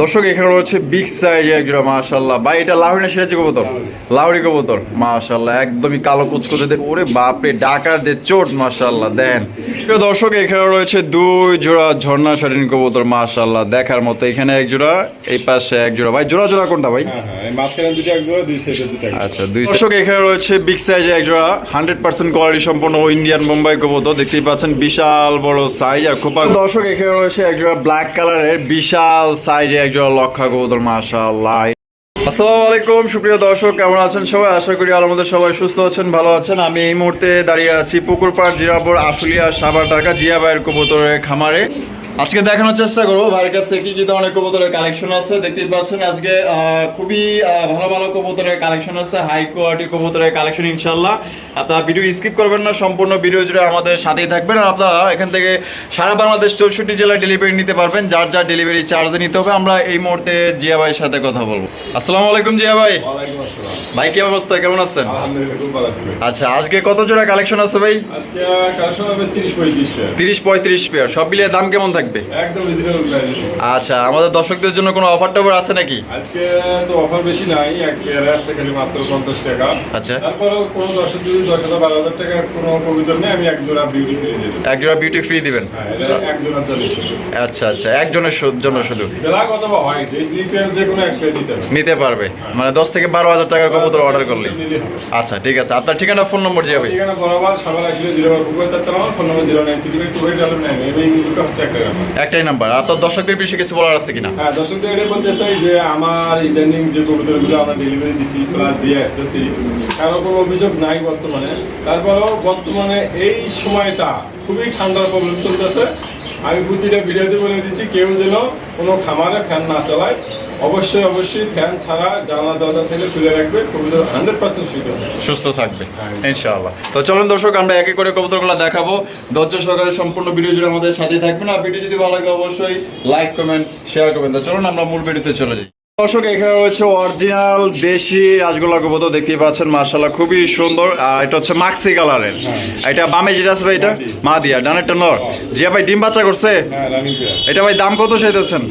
দর্শক এখানে রয়েছে বিগ সাইজ একজোড়া মাশাল্লাহ ভাই এটা লাহরি না সিরাজি কবুতর? লাহরি কবুতর মাশাল্লাহ একদমই কালো কুচকুচে দেখ ওরে বাপরে ডাকার যে চোট মাশাল্লাহ দেন দর্শক এখানে রয়েছে দুই জোড়া ঝর্ণা শাটিন কবুতর মাশাল্লাহ দেখার মতো এখানে এক জোড়া এই পাশে এক জোড়া। ভাই জোড়া জোড়া কোনটা ভাই? হ্যাঁ হ্যাঁ। আচ্ছা দুই দর্শক এখানে রয়েছে বিগ সাইজ এক জোড়া হান্ড্রেড পার্সেন্ট কোয়ালিটি সম্পন্ন ইন্ডিয়ান বোম্বাই কবুতর। দেখতেই পাচ্ছেন বিশাল বড় সাইজ আর খুব দর্শক এখানে রয়েছে এক জোড়া ব্ল্যাক কালারের বিশাল সাইজে এক জোড়া লক্ষা কবুতর, মাশাআল্লাহ। আসসালামু আলাইকুম সুপ্রিয় দর্শক, কেমন আছেন সবাই? আশা করি মধ্যে সবাই সুস্থ আছেন, ভালো আছেন। আমি এই মুহূর্তে দাঁড়িয়ে আছি পুকুরপাড়, জিরাপুর, আশুলিয়া সাবার ঢাকা জিয়া ভাইয়ের কবুতরের খামারে। আজকে দেখানোর চেষ্টা করব। ভাইয়ের কাছে কি কি ধরনের কবুতরের কালেকশন আছে? দেখতেই পাচ্ছেন আজকে খুবই ভালো ভালো কবুতরের কালেকশন আছে হাই কোয়ালিটি কবুতরের কালেকশন ইনশাল্লাহ আপনারা ভিডিও স্কিপ করবেন না সম্পূর্ণ ভিডিও জুড়ে আমাদের সাথেই থাকবেন। আর আপনারা এখান থেকে সারা বাংলাদেশ চৌষট্টি জেলায় ডেলিভারি নিতে পারবেন। যার যার ডেলিভারি চার্জে নিতে হবে আমরা এই মুহূর্তে জিয়া ভাইয়ের সাথে কথা বলব। আসসালামু আলাইকুম জিয়া ভাই। ভাই কি অবস্থা? কেমন আছেন। আচ্ছা আজকে কত জোড়া কালেকশন আছে ভাই? আজকে কালেকশন হবে 30 35 টাকা। তিরিশ পঁয়ত্রিশ পেয়ার সব মিলিয়ে দাম কেমন থাকবে একদম রিজনেবল আচ্ছা আমাদের দর্শকদের জন্য কোনো অফার টফার আছে নাকি? আজকে তো অফার বেশি নাই এক পেয়ারে আছে খালি মাত্র 50 টাকা। আচ্ছা। তারপরেও কোনো দর্শক যদি 10000 12000 টাকার কোনো কবিতর নেই আমি এক জোড়া বিউটি ফ্রি দেবো। এক জোড়া বিউটি ফ্রি দিবেন? হ্যাঁ এক জোড়া টাকা। আচ্ছা আচ্ছা একজনের জন্য শুধু। ব্ল্যাক অথবা হোয়াইট এই দুই পেয়ার যে কোনো এক পেয়ার দিতে হবে নিতে পারবে। মানে দশ থেকে বারো হাজার টাকার কবুতর অর্ডার করলে আচ্ছা ঠিক আছে। আপনার ঠিকানা ফোন নম্বর ভাই ঠিকানা বরাবর সবার আসলে ফোন নম্বর এই একটাই নাম্বার আপনার দর্শকদের বিষয়ে কিছু বলার আছে কিনা? হ্যাঁ দর্শকদের এটা বলতে চাই যে আমার ইদানিং যে কবুতরগুলো আমরা ডেলিভারি দিছি প্লাস দিয়ে আসতেছি, কারও কোনো অভিযোগ নাই বর্তমানে। তারপরেও বর্তমানে এই সময়টা খুবই ঠান্ডার প্রবলেম চলতেছে। আমি প্রতিটা ভিডিওতে বলে দিচ্ছি, কেউ যেন কোনো খামারে ফ্যান না চালায়। অবশ্যই অবশ্যই ফ্যান ছাড়া জানলা দরজা থেকে খুলে রাখবে কবুতর হান্ড্রেড পার্সেন্ট সুস্থ সুস্থ থাকবে হ্যাঁ। ইনশাআল্লাহ। তো চলুন দর্শক আমরা একে করে কবুতরগুলো দেখাবো। ধৈর্য সহকারে সম্পূর্ণ ভিডিও জুড়ে আমাদের সাথে থাকবেন। আর ভিডিও যদি ভালো লাগে অবশ্যই লাইক কমেন্ট শেয়ার করবেন। তো চলুন আমরা মূল ভিডিওতে চলে যাই। দর্শক এখানে রয়েছে অরিজিনাল দেশি রাজগোল্লা কবুতর দেখতে পাচ্ছেন মার্শাল্লাহ খুবই সুন্দর। আর এটা হচ্ছে মাক্সি কালারের এটা বামে যেটা আছে ভাই এটা? মা দিয়া ডানেরটা নর। জিয়া ভাই ডিম বাচ্চা করছে? হ্যাঁ এটা ভাই দাম কত চাইতেছেন?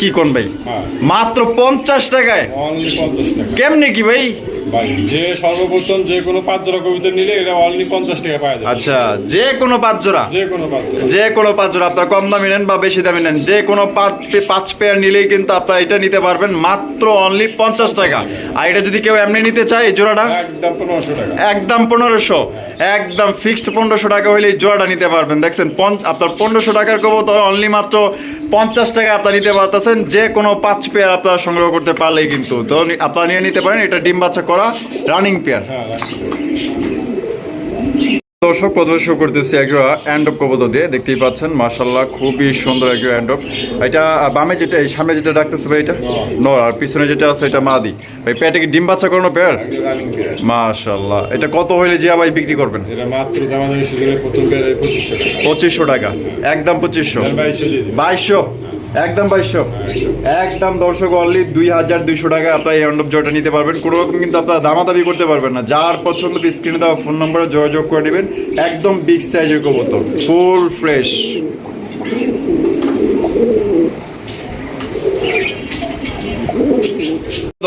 কি কোন ভাই? হ্যাঁ। মাত্র পঞ্চাশ টাকায়? কেমনি কি ভাই? যে সর্বপ্রথম যে কোনো পাঁচ জোড়া কবিতা নিলে এটা অনলি পঞ্চাশ টাকা পাওয়া যায়। আচ্ছা যে কোনো পাঁচ জোড়া যে কোনো পাঁচ জোড়া যে কোনো পাঁচ জোড়া আপনার কম দামি নেন বা বেশি দামি নেন যে কোনো পাঁচ পাঁচ পেয়ার নিলেই কিন্তু আপনার এটা নিতে পারবেন মাত্র অনলি পঞ্চাশ টাকা। আর এটা যদি কেউ এমনি নিতে চায় এই জোড়াটা? একদম পনেরোশো টাকা। একদম পনেরোশো। একদম ফিক্সড পনেরোশো টাকা হলে এই জোড়াটা নিতে পারবেন। দেখছেন পন- আপনার পনেরোশো টাকার কবুতর অনলি মাত্র পঞ্চাশ টাকা আপনার নিতে পারতেছেন, যে কোনো পাঁচ পেয়ার আপনারা সংগ্রহ করতে পারলেই কিন্তু। তো আপনারা নিয়ে নিতে পারেন, এটা ডিম বাচ্চা করা রানিং পেয়ার দর্শক প্রথমে শুরু করতেছি একজোড়া অ্যান্ডপ কবুতর দিয়ে। দেখতেই পাচ্ছেন মার্শাল্লাহ খুবই সুন্দর একজোড়া অ্যান্ডপ এটা বামে যেটা এই সামনে যেটা ডাকতেছে ভাই এটা? নর আর পিছনে যেটা আছে এটা মাদি। ভাই পেটে কি ডিম বাচ্চা করানো পেয়ার? পেয়ার এটা কত হইলে জিয়া ভাই বিক্রি করবেন? পঁচিশশো টাকা। একদম পঁচিশশো। বাইশশো? একদম বাইশশো। একদম দর্শক অনলি দুই হাজার দুইশো টাকা আপনার এই অন্ডব জয়টা নিতে পারবেন। কোনো রকম কিন্তু আপনারা দামাদাবি করতে পারবেন না। যার পছন্দ স্ক্রিনে দেওয়া ফোন নম্বরে যোগাযোগ করে নেবেন। একদম বিগ সাইজের কবুতর ফুল ফ্রেশ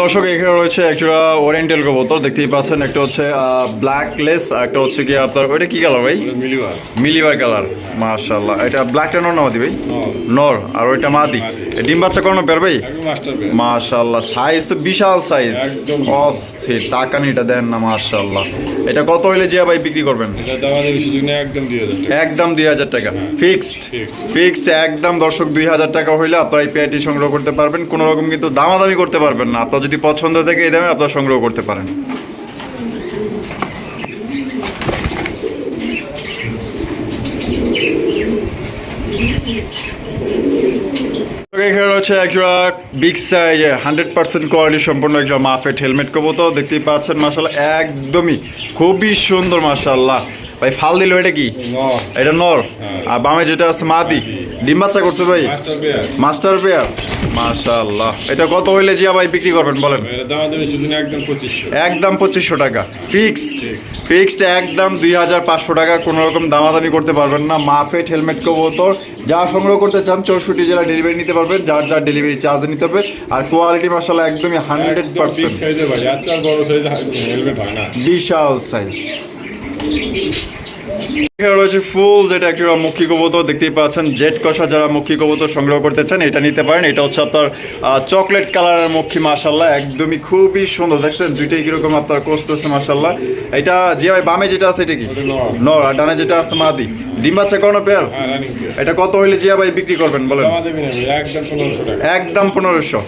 দর্শক এখানে রয়েছে একটা ওরিয়েন্টাল কবুতর দেখতেই পাচ্ছেন একটা হচ্ছে ব্ল্যাক লেস আর একটা হচ্ছে কি আপনার ওইটা কি কালার ভাই? মিলিবার। কালার মাশাআল্লাহ। এটা ব্ল্যাকটা নর না মাদি ভাই? নর। আর ওইটা মাদি। ডিম বাচ্চা করানো পের ভাই? পেয়ার মাশাআল্লাহ সাইজ তো বিশাল সাইজ। অস্থির টাকা নিটা দেন না মাশাআল্লাহ। এটা কত হইলে জিয়া ভাই বিক্রি করবেন? একদম দুই হাজার টাকা। ফিক্সড ফিক্সড একদম দর্শক দুই হাজার টাকা হইলে আপনারা এই পেয়ারটি সংগ্রহ করতে পারবেন। কোনো রকম কিন্তু দামাদামি করতে পারবেন না। আপনার যদি পছন্দ থাকে এই দামে আপনারা সংগ্রহ করতে পারেন। এখানে রয়েছে একটা big size hundred percent quality সম্পূর্ণ একটা মাফেট হেলমেট কবুতর। দেখতেই পাচ্ছেন মাসাল্লাহ একদমই খুবই সুন্দর মাসাল্লাহ ভাই ফাল দিল এটা কি? এটা নর? হ্যাঁ। আর বামে যেটা আছে মাদি। ডিম বাচ্চা করছে ভাই। মাস্টার পেয়ার মাশাআল্লাহ। এটা কত হইলে জিয়া ভাই বিক্রি করবেন বলেন? একদম পঁচিশশো। টাকা। ফিক্সড ফিক্সড একদম দুই হাজার পাঁচশো টাকা। কোনো রকম দামাদামি করতে পারবেন না। মাফেট হেলমেট কবুতর যা সংগ্রহ করতে চান চৌষট্টি জেলা ডেলিভারি নিতে পারবেন। যার যার ডেলিভারি চার্জ নিতে হবে। আর কোয়ালিটি মাসাল্লাহ একদমই হান্ড্রেড পার্সেন্ট বিশাল সাইজ এখানে রয়েছে ফুল যেটা একটা মুখী কবুতর দেখতেই পাচ্ছেন জেট কষা যারা মুখী কবুতর সংগ্রহ করতে চান এটা নিতে পারেন। এটা হচ্ছে আপনার চকলেট কালারের মুখী মাসাল্লাহ একদমই খুবই সুন্দর দেখছেন? দুইটাই কীরকম আপনার কষতেছে মাসাল্লাহ এটা যে বামে যেটা আছে এটা কি? নর। আর ডানে যেটা আছে মাদি। ডিম বাচ্চা কোনো পেয়ার হ্যাঁ এটা কত হইলে জিয়া ভাই বিক্রি করবেন বলেন? একদম পনেরোশো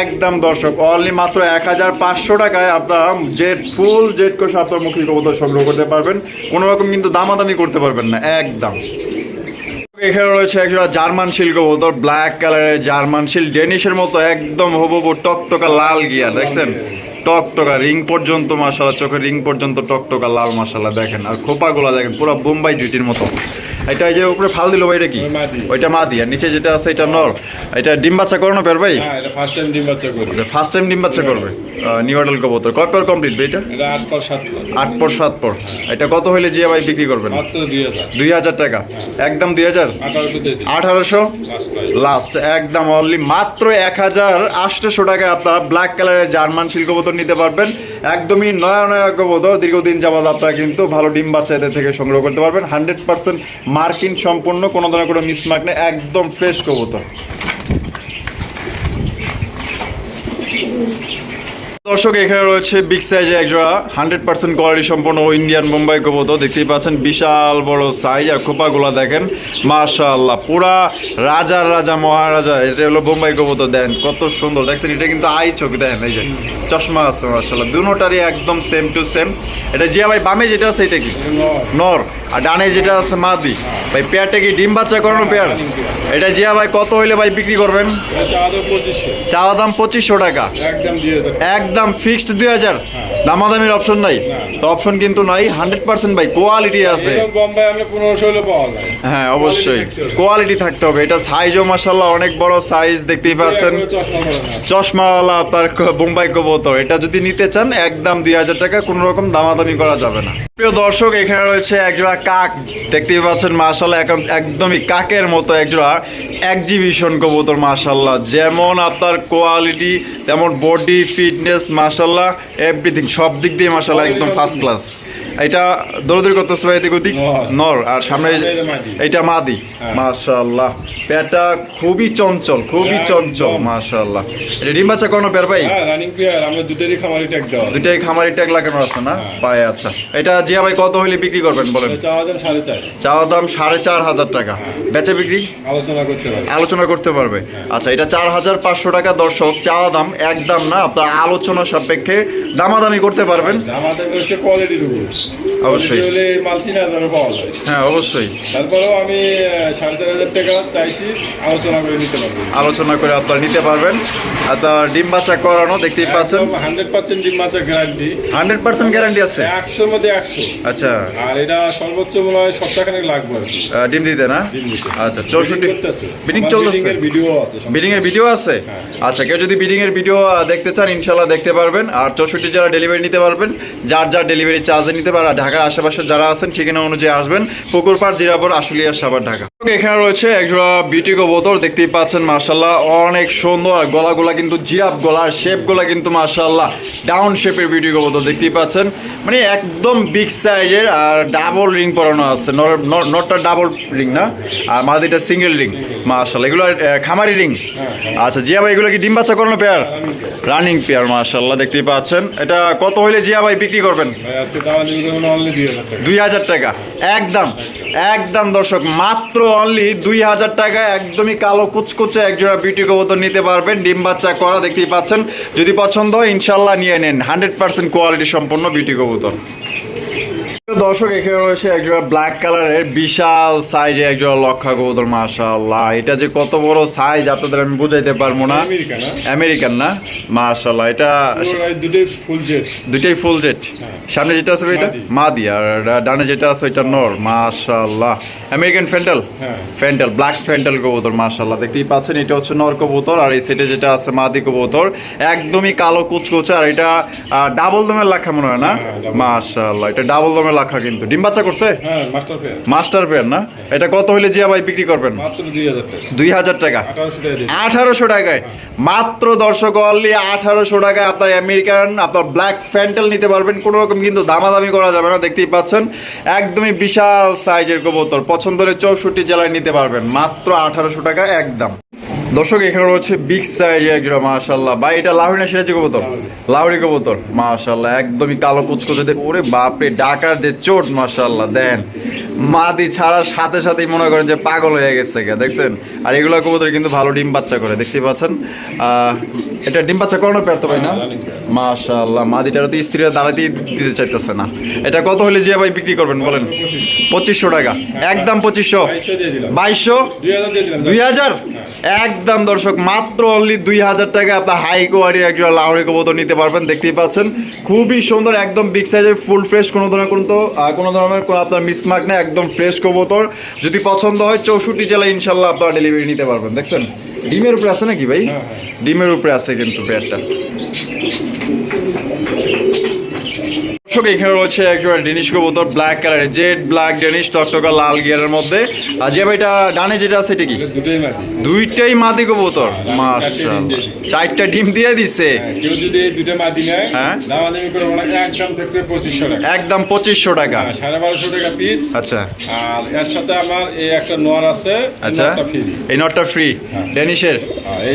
একদম দর্শক অনলি মাত্র এক হাজার পাঁচশো টাকায় আপনারা জেট ফুল জেট কোষ আপনার মুখী কবুতর সংগ্রহ করতে পারবেন। কোনো রকম কিন্তু দামাদামি করতে পারবেন না, একদম। এখানে রয়েছে একটা জার্মান শিল কবুতর ব্ল্যাক কালারের জার্মান শিল ডেনিশের মতো একদম হবু টকটকা লাল গিয়া দেখছেন? টকটকা রিং পর্যন্ত মাসালা চোখের রিং পর্যন্ত টকটকা লাল মশালা দেখেন। আর খোপাগুলা দেখেন, পুরো বোম্বাই জুটির মতো। এটা এই যে উপরে ফাল দিল ভাই এটা কি? ওইটা মাদি আর নিচে যেটা আছে এটা নর এটা ডিম বাচ্চা করানো পের ভাই? হ্যাঁ এটা ফার্স্ট টাইম ডিম বাচ্চা করি ফার্স্ট টাইম ডিম বাচ্চা করবে? নিউ অডাল কবুতর। কয় পর কমপ্লিট ভাই এটা? আট পর সাত পর। আট পর সাত পর। এটা কত হইলে জিয়া ভাই বিক্রি করবেন? দুই হাজার। টাকা। একদম দুই হাজার? আঠারোশো দিয়ে লাস্ট একদম অনলি মাত্র এক হাজার আটশোশো টাকায় আপনারা ব্ল্যাক কালারের জার্মান শিল্ক বোতল নিতে পারবেন। একদমই নয়া নয়া কবুতর। দীর্ঘদিন যাবৎ আপনারা কিন্তু ভালো ডিম বাচ্চা এদের থেকে সংগ্রহ করতে পারবেন। হান্ড্রেড পার্সেন্ট মার্কিন সম্পূর্ণ কোনো ধরনের কোনো মিসমার্ক নেই একদম ফ্রেশ কবুতর। দর্শক এখানে রয়েছে বিগ সাইজে একজোড়া হান্ড্রেড পার্সেন্ট কোয়ালিটি সম্পন্ন ইন্ডিয়ান বোম্বাই কবুতর। দেখতেই পাচ্ছেন বিশাল বড় সাইজ আর খোপাগুলা দেখেন। মাশাআল্লাহ পুরা রাজার রাজা মহারাজা এটা হলো বোম্বাই কবুতর দেন কত সুন্দর। দেখছেন এটা কিন্তু আই চোখ দেন এই যে চশমা আছে মাশাআল্লাহ। দুটোটারই একদম সেম টু সেম এটা জিয়া ভাই বামে যেটা আছে এটা কি? নর। আর ডানে যেটা আছে মাদি। ভাই পেয়ারটা কি ডিম বাচ্চা করানো পেয়ার? এটা জিয়া ভাই কত হইলে ভাই বিক্রি করবেন? চা চাওয়া দাম পঁচিশশো। টাকা। একদম একদম ফিক্সড দুই হাজার। দামাদামির অপশন নাই। তো অপশন কিন্তু নাই। হান্ড্রেড পার্সেন্ট ভাই কোয়ালিটি আছে। বোম্বাই পনেরোশো হলে পাওয়া যায়। হ্যাঁ অবশ্যই। কোয়ালিটি থাকতে হবে। এটা সাইজও মাসাল্লাহ অনেক বড় সাইজ দেখতেই পাচ্ছেন। চশমাওয়ালা। আপনার বোম্বাই কবুতর। এটা যদি নিতে চান একদম দুই হাজার টাকা কোনো রকম দামাদামি করা যাবে না। প্রিয় দর্শক এখানে রয়েছে একজোড়া কাক। দেখতেই পাচ্ছেন মাশাল্লাহ এখন একদমই কাকের মতো একজোড়া এক্সিবিশন কবুতর মাশাল্লাহ যেমন আপনার কোয়ালিটি তেমন বডি ফিটনেস মাশাল্লাহ এভরিথিং সব দিক দিয়ে মাশাল্লাহ একদম ফার্স্ট ক্লাস এটা দৌড়দৌড়ি করতেছে ভাই এদিক ওদিক? নর। আর সামনে এটা মাদি। হ্যাঁ। মাশাল্লাহ পেয়ারটা খুবই চঞ্চল খুবই চঞ্চল মাশাল্লাহ এটা ডিম বাচ্চা কোনো পেয়ার ভাই? হ্যাঁ রানিং প্লেয়ার আমরা দুটোরই খামারি ট্যাগ। দুটাই খামারি ট্যাগ লাগানো আছে না? হ্যাঁ। পায়ে আচ্ছা। এটা জিয়া ভাই কত হইলে বিক্রি করবেন বলেন? দাম চাওয়া দাম সাড়ে চার হাজার টাকা। বেচে বিক্রি? আলোচনা করতে পারি আলোচনা করতে পারবে। আচ্ছা এটা চার হাজার পাঁচশো টাকা দর্শক। চাওয়া দাম একদম না আপনার আলোচনা সাপেক্ষে দামাদামি করতে পারবেন। আমাদের হচ্ছে কোয়ালিটির উপর অবশ্যই। মাল পাওয়া যায়। হ্যাঁ অবশ্যই। তারপরেও আমি সাড়ে চার হাজার টাকা চাইছি আলোচনা করে নিতে পারব আলোচনা করে আপনারা নিতে পারবেন। আর তার ডিম বাচ্চা করানো দেখতেই পাচ্ছেন। হান্ড্রেড পার্সেন্ট ডিম মাছের গ্যারান্টি হান্ড্রেড পার্সেন্ট গ্যারান্টি আছে? একশোর মধ্যে একশো। আচ্ছা। আর এটা সর্বোচ্চ মনে হয় সপ্তাহখানেক লাগবে ডিম দিতে না? আচ্ছা চৌষট্টি। বিডিং চলতেছে? ভিডিও আছে বিডিং এর ভিডিও আছে? হ্যাঁ। আচ্ছা কেউ যদি বিডিং এর ভিডিও দেখতে চান ইনশাল্লাহ দেখতে পারবেন। আর চৌষট্টি যারা ডেলিভারি নিতে পারবেন, যার যার ডেলিভারি চার্জে নিতে পারেন ঢাকার আশেপাশে যারা আছেন, ঠিকানা অনুযায়ী আসবেন। পুকুরপাড় জিরাপুর আশুলিয়া সাবার ঢাকা। এখানে রয়েছে একজোড়া বিউটি কবুতর দেখতেই পাচ্ছেন মার্শাল্লাহ অনেক সুন্দর। আর গলাগুলা কিন্তু জিরাফ গলার শেপগুলা কিন্তু মার্শাল্লাহ ডাউন শেপের বিউটি কবুতর দেখতেই পাচ্ছেন। মানে একদম বিগ সাইজের আর ডাবল রিং পরানো আছে। নটটা ডাবল রিং না আর মাদিটা সিঙ্গেল রিং মার্শাল্লাহ এগুলো খামারি রিং আচ্ছা জিয়া ভাই এগুলো কি ডিম বাচ্চা করানো পেয়ার? রানিং পেয়ার মার্শাল্লাহ দেখতেই পাচ্ছেন। এটা কত হইলে জিয়া ভাই বিক্রি করবেন? দুই হাজার টাকা। একদম একদম দর্শক মাত্র অনলি দুই হাজার টাকা একদমই কালো কুচকুচে একজোড়া বিউটি কবুতর নিতে পারবেন। ডিম বাচ্চা করা দেখতেই পাচ্ছেন। যদি পছন্দ হয় ইনশাল্লাহ নিয়ে নেন। হান্ড্রেড পার্সেন্ট কোয়ালিটি সম্পন্ন বিউটি কবুতর। দর্শক এখানে রয়েছে একজোড়া ব্ল্যাক কালারের বিশাল সাইজে একজোড়া লক্ষা কবুতর মাশাআল্লাহ। এটা যে কত বড় সাইজ আপনাদের আমি বুঝাইতে পারব না। আমেরিকা না আমেরিকান না? মাশাআল্লাহ এটা দুটোই ফুল জেট সামনে যেটা আছে এটা? মাদি। আর ডানে যেটা আছে ওইটা নর মাশাআল্লাহ। আমেরিকান ফ্যান্টাল হ্যাঁ। ফ্যান্টাল ব্ল্যাক ফ্যান্টাল কবুতর মাশাআল্লাহ। দেখতেই পাচ্ছেন এটা হচ্ছে নর কবুতর আর এই সেটে যেটা আছে মাদি কবুতর। একদমই কালো কুচকুচে আর এটা ডাবল দমের লাখা মনে হয় না? হ্যাঁ, double। এটা ডাবল দমের লাখা কিন্তু। ডিম বাচ্চা করছে? হ্যাঁ মাস্টার পেয়ার না? এটা কত হইলে জিয়া ভাই বিক্রি করবেন? মাত্র দুই হাজার টাকা। আঠারোশো আঠারোশো টাকায়। মাত্র দর্শক অনলি আঠারোশো টাকায় আপনার আমেরিকান আপনার ব্ল্যাক ফ্যান্টেল নিতে পারবেন। কোনো রকম কিন্তু দামাদামি করা যাবে না দেখতেই পাচ্ছেন। একদমই বিশাল সাইজের কবুতর। পছন্দ হলে চৌষট্টি জেলায় নিতে পারবেন। মাত্র আঠারোশো টাকা একদম। দর্শক এখানে রয়েছে বিগ সাইজ একজোড়া মাশাল্লাহ ভাই এটা লাউরি না সিরাজি কবুতর? লাউরি কবুতর মাশাল্লাহ একদমই কালো কুচকুচে ওরে বাপরে ডাকার যে চোট মাশাল্লাহ দেন মাদি ছাড়ার সাথে সাথেই মনে করেন যে পাগল হয়ে গেছে গা দেখছেন? আর এগুলো কবুতর কিন্তু ভালো ডিম বাচ্চা করে দেখতে পাচ্ছেন? এটা ডিম বাচ্চা করানো পেরতো ভাই না? মাশাল্লাহ মাদিটার তো স্ত্রীরা দাঁড়াতেই দিতে চাইতেছে না। এটা কত হলে যে ভাই বিক্রি করবেন বলেন? পঁচিশশো টাকা। একদম পঁচিশশো। বাইশশো দুই হাজার? একদম দর্শক মাত্র অনলি দুই হাজার টাকা আপনার হাই কোয়ারি একজন লাহরি কবুতর নিতে পারবেন দেখতেই পাচ্ছেন। খুবই সুন্দর একদম বিগ সাইজের ফুল ফ্রেশ কোনো ধরনের কোনো তো কোনো ধরনের কোনো আপনার মিসমার্ক নেই একদম ফ্রেশ কবুতর। যদি পছন্দ হয় চৌষট্টি জেলায় ইনশাল্লাহ আপনারা ডেলিভারি নিতে পারবেন দেখছেন? ডিমের উপরে আছে নাকি ভাই? হ্যাঁ, হ্যাঁ। ডিমের উপরে আছে কিন্তু পেয়ারটা দর্শক এখানে রয়েছে একজন ডেনিশ কবুতর ব্ল্যাক কালারের জেড ব্ল্যাক ডেনিশ টকটকা লাল গিয়ারের মধ্যে। আর যে ভাইটা ডানে যেটা আছে এটা কি? দুইটাই মাদি কবুতর। হ্যাঁ, মাশাআল্লাহ। চারটে ডিম দিয়ে দিছে। হ্যাঁ, কেউ যদি এই দুটো মাদি নেয় হ্যাঁ। দামাদামি করব না একদম থাকবে পঁচিশশো টাকা। একদম পঁচিশশো টাকা। হ্যাঁ, সাড়ে বারোশো টাকা পিস আচ্ছা। আর এর সাথে আমার এই একটা নোয়ার আছে আচ্ছা। এই নটটা ফ্রি হ্যাঁ। ডেনিশের?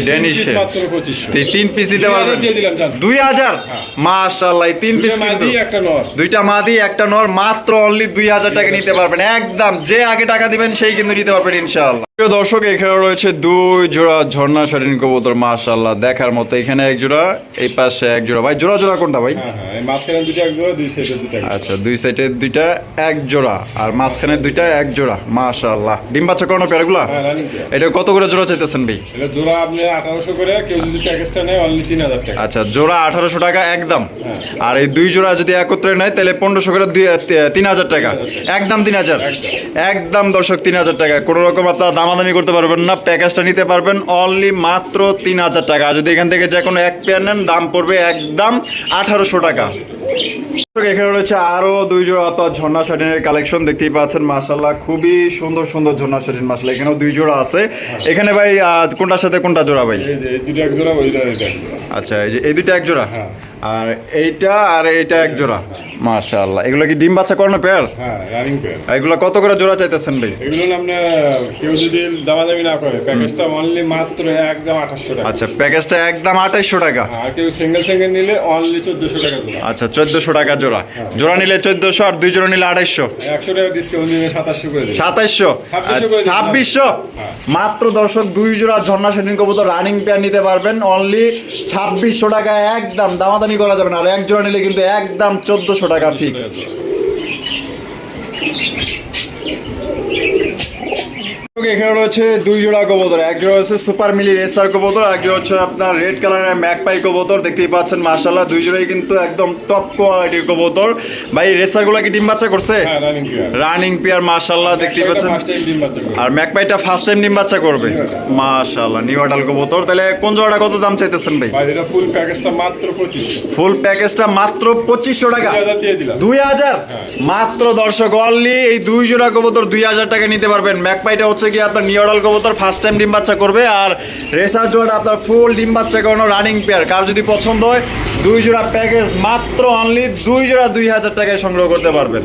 ডেনিশের। মাত্র পঁচিশশো। এই তিন পিস দিতে পারবেন। দিয়ে দিলাম, যান। দুই হাজার? হ্যাঁ। মাশাআল্লাহ তিন পিস কিন্তু একটা নর। মা মাদি একটা নর মাত্র অনলি দুই হাজার টাকা নিতে পারবেন। একদম যে আগে টাকা দিবেন সেই কিন্তু নিতে পারবেন ইনশাআল্লাহ। প্রিয় দর্শক এখানে রয়েছে দুই জোড়া ঝর্ণা শাড়িন কবুতর মাশাআল্লাহ দেখার মতো। এখানে এক জোড়া এই পাশে এক জোড়া। ভাই জোড়া জোড়া কোনটা ভাই? হ্যাঁ হ্যাঁ এই মাঝখানে দুটো এক জোড়া দুই সাইডে দুটো এক আচ্ছা দুই সাইডে দুইটা এক জোড়া আর মাঝখানে দুইটা এক জোড়া মাশাআল্লাহ। ডিম বাচ্চা করানো পেয়ারগুলা এটা কত করে জোড়া চাইতেছেন ভাই? এটা জোড়া আপনি আঠারোশো করে কেউ যদি প্যাকেজটা নেয় অনলি তিন হাজার টাকা। আচ্ছা জোড়া আঠারোশো টাকা একদম। হ্যাঁ। আর এই দুই জোড়া যদি একত্রে নেয় তাহলে পনেরোশো করে তিন হাজার টাকা। একদম তিন হাজার। একদম। দর্শক তিন হাজার টাকা। কোনো রকম আপনার দামাদামি করতে পারবেন না প্যাকেজটা নিতে পারবেন অনলি মাত্র তিন হাজার টাকা। যদি এখান থেকে যে কোনো এক পেয়ার নেন দাম পড়বে একদম আঠারোশো টাকা। এখানে রয়েছে আরও দুই জোড়া আপনার ঝর্ণা শাটিনের কালেকশন দেখতেই পাচ্ছেন। মাশাল্লাহ খুবই সুন্দর সুন্দর ঝর্ণা শাটিন মাসাল্লাহ এখানেও দুই জোড়া আছে। এখানে ভাই কোনটার সাথে কোনটা জোড়া ভাই। আচ্ছা এই যে এই দুইটা এক জোড়া? হ্যাঁ। আর এইটা আর এইটা এক জোড়া। মাশাআল্লাহ। এগুলো কি ডিম বাচ্চা করানো পেয়ার হ্যাঁ রানিং পেয়ার এগুলো কত করে জোড়া চাইতেছেন ভাই? এগুলো না আপনার কেউ যদি দামাদামি না করে প্যাকেজটা অনলি মাত্র একদম আঠাশশো টাকা। আচ্ছা প্যাকেজটা একদম আঠাইশশো টাকা। আর কেউ সিঙ্গেল সিঙ্গেল নিলে অনলি চোদ্দশো টাকা জোড়া। আচ্ছা চোদ্দশো টাকা জোড়া। জোড়া নিলে চোদ্দশো আর দুই জোড়া নিলে আঠাইশশো একশো টাকা ডিসকাউন্ট দিলে সাতাশশো করে দিন। ছাব্বিশশো হ্যাঁ। মাত্র দর্শক দুই জোড়া ঝর্ণা সেদিন কবুতর রানিং পেয়ার নিতে পারবেন। অনলি ছাব্বিশশো টাকা একদম দামাদামি করা যাবে না। আর একজনে নিলে কিন্তু একদম চোদ্দশো টাকা ফিক্সড এখানে রয়েছে দুই জোড়া কবুতর। এক জোড়া হচ্ছে সুপার মিলি রেসার কবুতর এক জোড়া হচ্ছে আপনার রেড কালারের ম্যাকপাই কবুতর। দেখতেই পাচ্ছেন মার্শাল্লাহ দুই জোড়াই কিন্তু একদম টপ কোয়ালিটির কবুতর। ভাই রেসারগুলো কি ডিম বাচ্চা করছে? রানিং পেয়ার মার্শাল্লাহ দেখতেই পাচ্ছেন। আর ম্যাকপাইটা ফার্স্ট টাইম ডিম বাচ্চা করবে। মাশাআল্লাহ নিউ আডাল কবুতর। তাহলে কোন জোড়াটা কত দাম চাইতেছেন ভাই? ফুল প্যাকেজটা মাত্র ফুল প্যাকেজটা মাত্র পঁচিশশো টাকা। হাজার দুই হাজার? হ্যাঁ। মাত্র দর্শক অনলি এই দুই জোড়া কবুতর দুই হাজার টাকা নিতে পারবেন। ম্যাকপাইটা হচ্ছে কি আপনার নিউডাল কবুতর ফার্স্ট টাইম ডিম বাচ্চা করবে। আর রেসার জোয়ার আপনার ফুল ডিম বাচ্চা করানো রানিং পেয়ার কার যদি পছন্দ হয়, দুই জোড়া প্যাকেজ মাত্র অনলি দুই জোড়া দুই হাজার টাকায় সংগ্রহ করতে পারবেন।